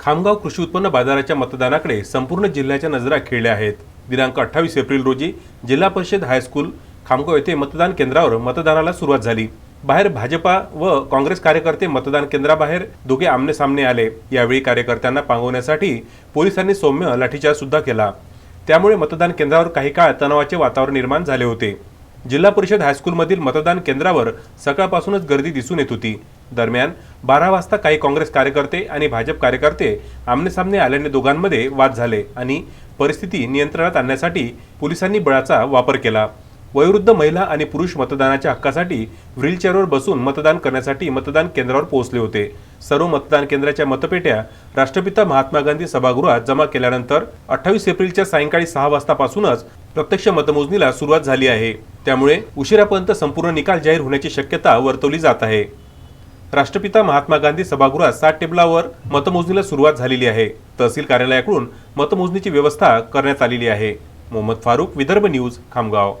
खामगाव कृषी उत्पन्न बाजाराच्या मतदानाकडे संपूर्ण जिल्ह्याच्या नजरा खेळल्या आहेत. दिनांक अठ्ठावीस एप्रिल रोजी जिल्हा परिषद हायस्कूल खामगाव येथे मतदान केंद्रावर मतदानाला सुरुवात झाली. बाहेर भाजपा व काँग्रेस कार्यकर्ते मतदान केंद्राबाहेर दोघे आमने सामने आले. यावेळी कार्यकर्त्यांना पांगवण्यासाठी पोलिसांनी सौम्य लाठीचार्ज सुद्धा केला. त्यामुळे मतदान केंद्रावर काही काळ तणावाचे वातावरण निर्माण झाले होते. जिल्हा परिषद हायस्कूलमधील मतदान केंद्रावर सकाळपासूनच गर्दी दिसून येत होती. दरम्यान बारा वाजता काही काँग्रेस कार्यकर्ते आणि भाजप कार्यकर्ते आमनेसामने आल्याने दोघांमध्ये वाद झाले आणि परिस्थिती नियंत्रणात आणण्यासाठी पोलिसांनी बळाचा वापर केला. वयोवृद्ध महिला आणि पुरुष मतदानाच्या हक्कासाठी व्हीलचेअरवर बसून मतदान करण्यासाठी मतदान केंद्रावर पोहोचले होते. सर्व मतदान केंद्राच्या मतपेट्या राष्ट्रपिता महात्मा गांधी सभागृहात जमा केल्यानंतर अठ्ठावीस एप्रिलच्या सायंकाळी सहा वाजतापासूनच प्रत्यक्ष मतमोजणीला सुरुवात झाली आहे. त्यामुळे उशिरापर्यंत संपूर्ण निकाल जाहीर होण्याची शक्यता वर्तवली जात आहे. राष्ट्रपिता महात्मा गांधी सभागृहात सात टेबलावर मतमोजणीला सुरुवात झालेली आहे. तहसील कार्यालयाकडून मतमोजणीची व्यवस्था करण्यात आलेली आहे. मोहम्मद फारूक विदर्भ न्यूज खामगाव.